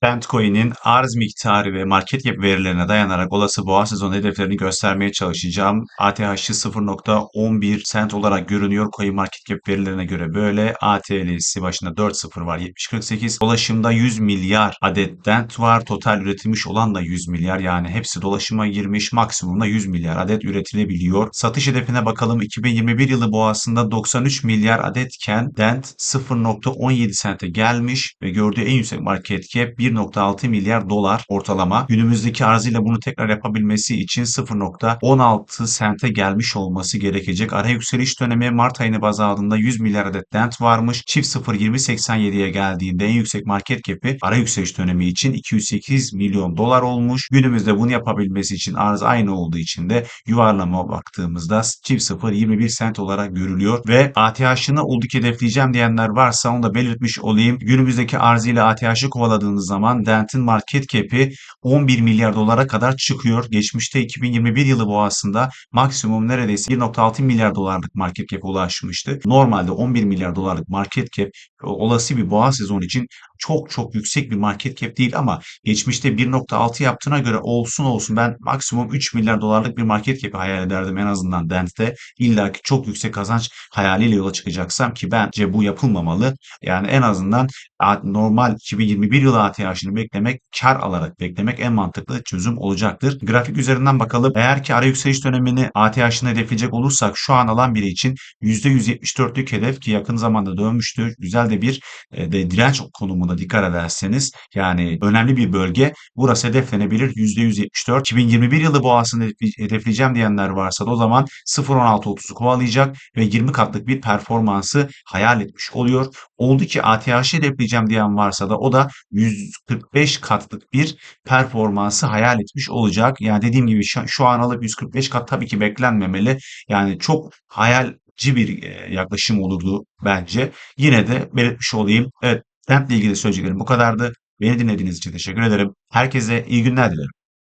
Pentcoin'in arz miktarı ve market cap verilerine dayanarak olası boğa sezonu hedeflerini göstermeye çalışacağım. ATH'ı 0.11 sent olarak görünüyor. Coin market cap verilerine göre böyle. ATL'si başında 4.0 var 70.48. Dolaşımda 100 milyar adet dent var. Total üretilmiş olan da 100 milyar. Yani hepsi dolaşıma girmiş. Maksimumda 100 milyar adet üretilebiliyor. Satış hedefine bakalım. 2021 yılı boğasında 93 milyar adetken dent 0.17 sente gelmiş ve gördüğü en yüksek market cap 1.6 milyar dolar ortalama. Günümüzdeki arzıyla bunu tekrar yapabilmesi için 0.16 sente gelmiş olması gerekecek. Ara yükseliş dönemi Mart ayını baz aldığında 100 milyar adet dent varmış. Çift 0.2087'ye geldiğinde en yüksek market cap'i ara yükseliş dönemi için 208 milyon dolar olmuş. Günümüzde bunu yapabilmesi için arz aynı olduğu için de yuvarlama baktığımızda çift 0.21 sent olarak görülüyor ve ATH'ını olduk hedefleyeceğim diyenler varsa onu da belirtmiş olayım. Günümüzdeki arzıyla ATH'ı kovaladığınız zaman Dent'in market cap'i 11 milyar dolara kadar çıkıyor. Geçmişte 2021 yılı boğasında maksimum neredeyse 1.6 milyar dolarlık market cap'e ulaşmıştı. Normalde 11 milyar dolarlık market cap olası bir boğa sezonu için çok çok yüksek bir market cap değil ama geçmişte 1.6 yaptığına göre olsun olsun ben maksimum 3 milyar dolarlık bir market cap'i hayal ederdim en azından Dent'te. İlla ki çok yüksek kazanç hayaliyle yola çıkacaksam ki bence bu yapılmamalı. Yani en azından normal 2021 yılı ATH'ını beklemek, kar alarak beklemek en mantıklı çözüm olacaktır. Grafik üzerinden bakalım. Eğer ki ara yükseliş dönemini ATH'ını hedefleyecek olursak şu an alan biri için %174'lük hedef ki yakın zamanda dönmüştü. Güzel de bir e, de direnç konumuna dikkat ederseniz yani önemli bir bölge. Burası hedeflenebilir. %174. 2021 yılı boğasını hedefleyeceğim diyenler varsa da o zaman 0.16.30'u kovalayacak ve 20 katlık bir performansı hayal etmiş oluyor. Oldu ki ATH'ı hedefleyeceğim diyen varsa da o da 145 katlık bir performansı hayal etmiş olacak. Yani dediğim gibi şu, an alıp 145 kat tabii ki beklenmemeli. Yani çok hayalci bir yaklaşım olurdu bence. Yine de belirtmiş olayım. Evet, TEMP ile ilgili söyleyeceklerim bu kadardı. Beni dinlediğiniz için teşekkür ederim. Herkese iyi günler dilerim.